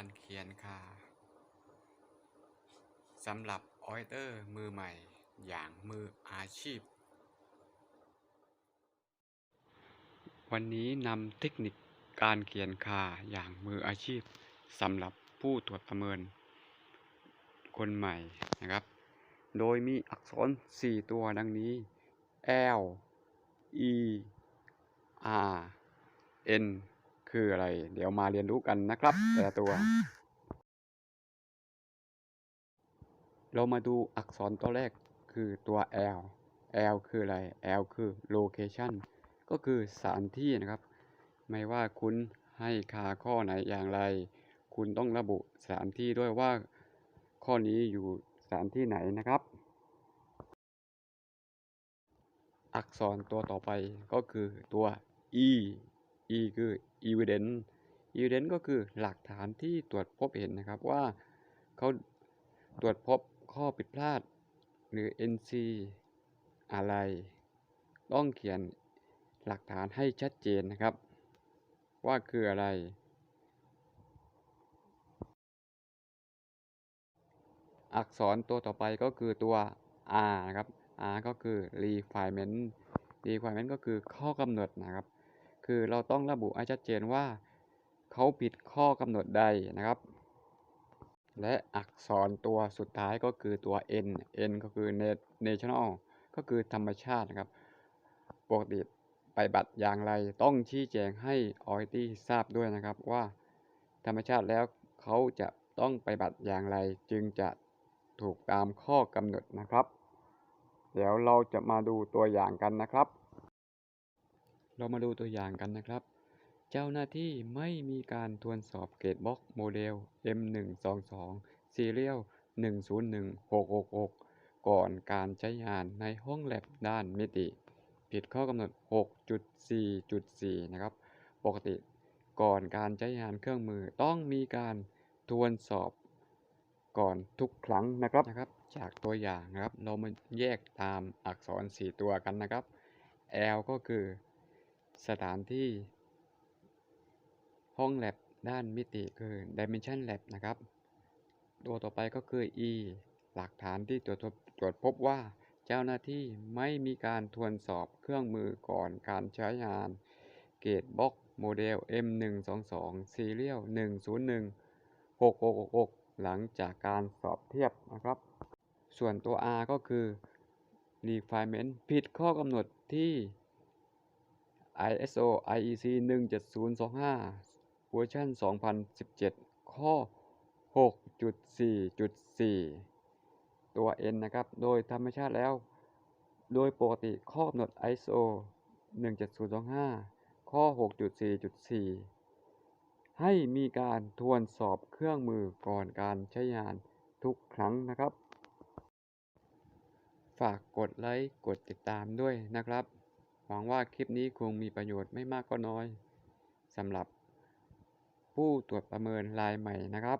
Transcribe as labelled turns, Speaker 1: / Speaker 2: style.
Speaker 1: การเขียนค่ะสำหรับออยเตอร์มือใหม่อย่างมืออาชีพ วันนี้นำเทคนิคการเขียนคาอย่างมืออาชีพสำหรับผู้ตรวจประเมิน คนใหม่นะครับ โดยมีอักษร 4 ตัวดังนี้ L E R N คืออะไร เดี๋ยวมาเรียนรู้กันนะครับ แต่ละตัว เรามาดูอักษรตัวแรกคือตัว L L คืออะไร L คือ location ก็คือสถานที่นะครับ ไม่ว่าคุณให้ค่าข้อไหนอย่างไร คุณต้องระบุสถานที่ด้วยว่าข้อนี้อยู่สถานที่ไหนนะครับ อักษรตัวต่อไปก็คือตัว E E คือ evidence evidence ก็คือหลักฐานที่ตรวจพบเห็นนะครับว่าเขาตรวจพบข้อผิดพลาด หรือ NC อะไร ต้องเขียนหลักฐานให้ชัดเจนนะครับ ว่าคืออะไร อักษรตัวต่อไปก็คือตัว R นะครับ R ก็คือ refinement refinement ก็คือข้อกำหนดนะครับ คือเราต้องระบุให้ชัดเจนว่า เขาผิดข้อกำหนดใดนะครับ และอักษรตัวสุดท้ายก็คือตัว N N ก็คือ national ก็คือธรรมชาตินะครับปกติไปบัตรอย่างไรต้องชี้แจงให้ออยตี้ทราบด้วยนะครับว่า ธรรมชาติแล้วเขาจะต้องไปบัตรอย่างไรจึงจะถูกตามข้อกำหนดนะครับ เดี๋ยวเราจะมาดูตัวอย่างกันนะครับ เรามาดูตัวอย่างกันนะครับ เจ้าหน้าที่ไม่มีการทวนสอบเกรดบล็อกโมเดล M122 ซีเรียล101666 ก่อนการใช้งานในห้องแลบด้านมิติ ผิดข้อกำหนด 6.4.4 นะครับ ปกติก่อนการใช้งานเครื่องมือต้องมีการทวนสอบก่อนทุกครั้งนะครับนะครับ จากตัวอย่างนะครับ เรามาแยกตามอักษร 4 ตัวกันนะครับ L ก็คือ สถานที่ ห้องแลบด้านมิติคือ Dimension Lab นะครับ ตัวต่อไปก็คือ E หลักฐานที่ตรวจตรวจพบว่าเจ้าหน้าที่ไม่มีการทวนสอบเครื่องมือก่อนการใช้งาน เกตบ็อกโมเดล M122 ซีเรียล101666 หลังจากการสอบเทียบนะครับ ส่วนตัว R ก็คือ refinement ผิดข้อกำหนดที่ ISO IEC 17025เวอร์ชัน2017 ข้อ 6.4.4 ตัว N นะครับ โดยธรรมชาติแล้ว โดยปกติข้อกำหนด ISO 17025 ข้อ 6.4.4 ให้มีการทวนสอบเครื่องมือก่อนการใช้งานทุกครั้งนะครับ ฝากกดไลค์ กดติดตามด้วยนะครับ หวังว่าคลิปนี้คงมีประโยชน์ไม่มากก็น้อยสำหรับผู้ตรวจประเมินรายใหม่นะครับ